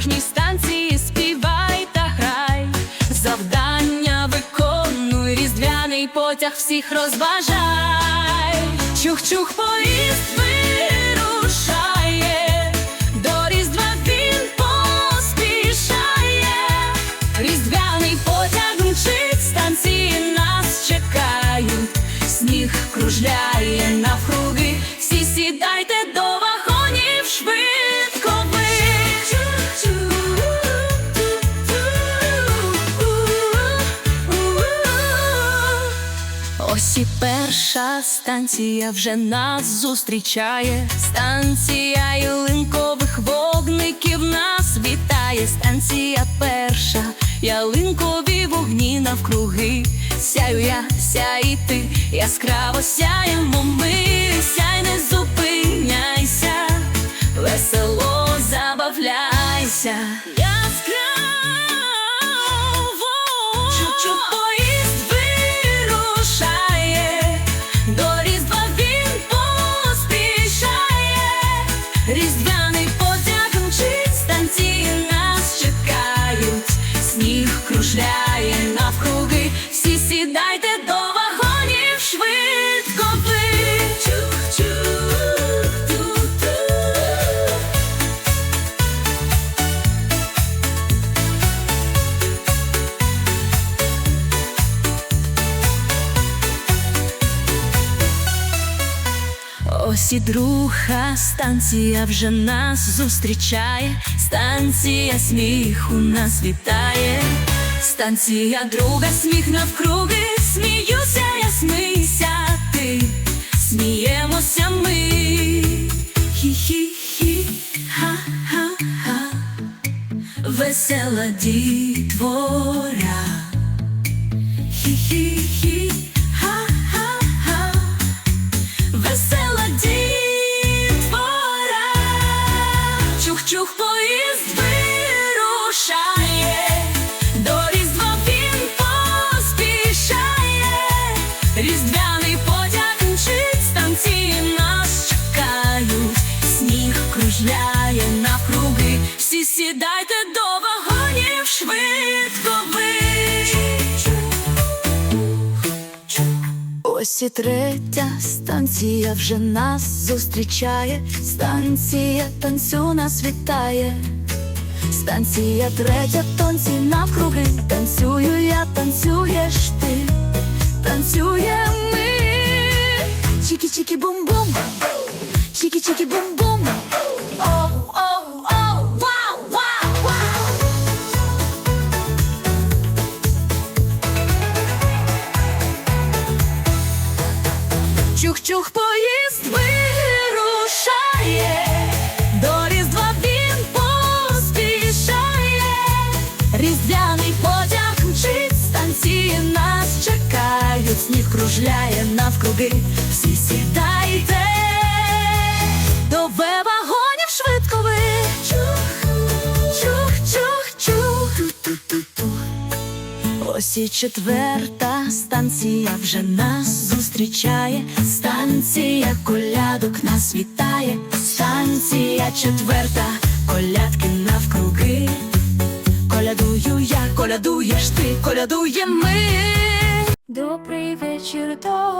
кожній станції співай та грай. Завдання виконуй, різдвяний потяг всіх розважай. Чух-чух, поїзд вирушає, Ось перша станція вже нас зустрічає. Станція ялинкових вогників нас вітає. Станція перша, ялинкові вогні навкруги. Сяю я, сяй ти, яскраво сяємо ми, сяй не зупиняйся, Ось і друга станція вже нас зустрічає, станція сміху нас вітає, станція друга, сміх навкруги, сміюся, я смійся ти, сміємося ми. Хі-хі-хі, ха-ха-ха, весела дітворя. Хі-хі-хі, третя станція вже нас зустрічає, станція танцю нас вітає. Станція третя, тонці навкруги, танцюю я, танцюєш ти, танцюємо Чух-чух, поїзд вирушає, до різдва він поспішає, різдвяний потяг мчить, станції нас чекають, сніг кружляє навкруги, всі сідайте, до вагонів швидко ви. Чух, чух, чух, чух. Ту-ту-ту-ту. Ось і четверта станція вже нас зустрічає, станція колядок нас вітає, станція четверта, колядки навкруги. Колядую я, колядуєш ти, колядуємо ми. Добрий вечір тобі,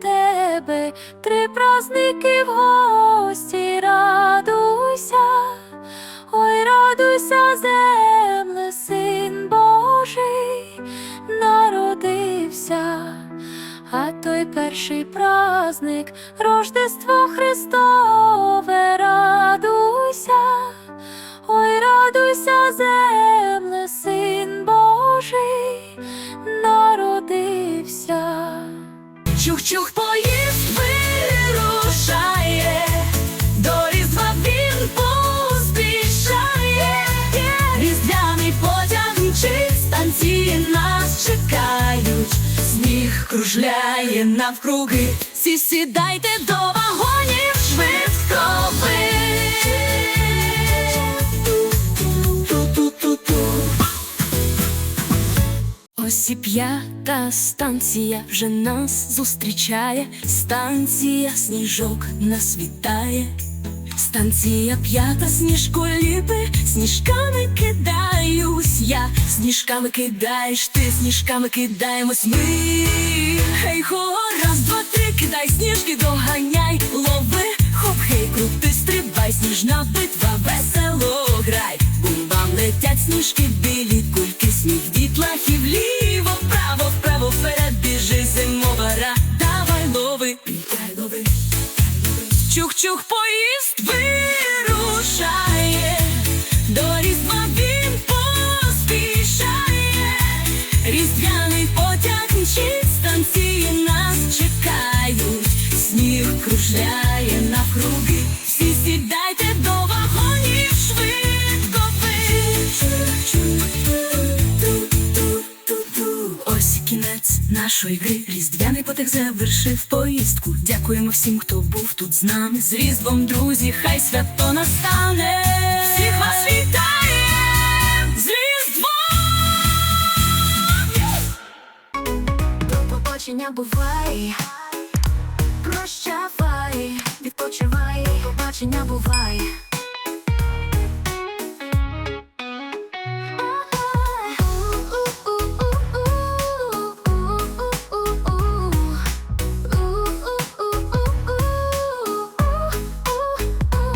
тебе три праздники в гості, радуйся, ой, радуйся, земле, син Божий народився. А той перший праздник Рождество Христове, радуйся, ой, радуйся, земле. Чух-чух поїзд вирушає, до різдва він поспішає, різдвяний потяг мчить, станції нас чекають, сніг кружляє навкруги, всі сідайте до вагонів Ось п'ята станція вже нас зустрічає, станція сніжок нас вітає. Станція п'ята сніжко ліпи, сніжками кидаюсь я, сніжками кидаєш ти, сніжками кидаємось ми. Хей, хо, раз, два, три, кидай сніжки, доганяй, лови, хоп, хей, крути, стрибай, сніжна битва, весело грай. Бум-бам летять сніжки, білі кульки, сніг дітлахів, ліво, вправо, вправо, вперед, біжи, зимова ра, давай лови, підай лови. Чух-чух поїзд вирушає, до різдва він поспішає, різдвяний потяг мчить, станції нас чекають, сніг кружляє нашої гри. Різдвяний потяг завершив поїздку. Дякуємо всім, хто був тут з нами. З різдвом, друзі, хай свято настане. Всіх вас вітає! З різдвом! До побачення бувай, прощавай, відпочивай, побачення бувай.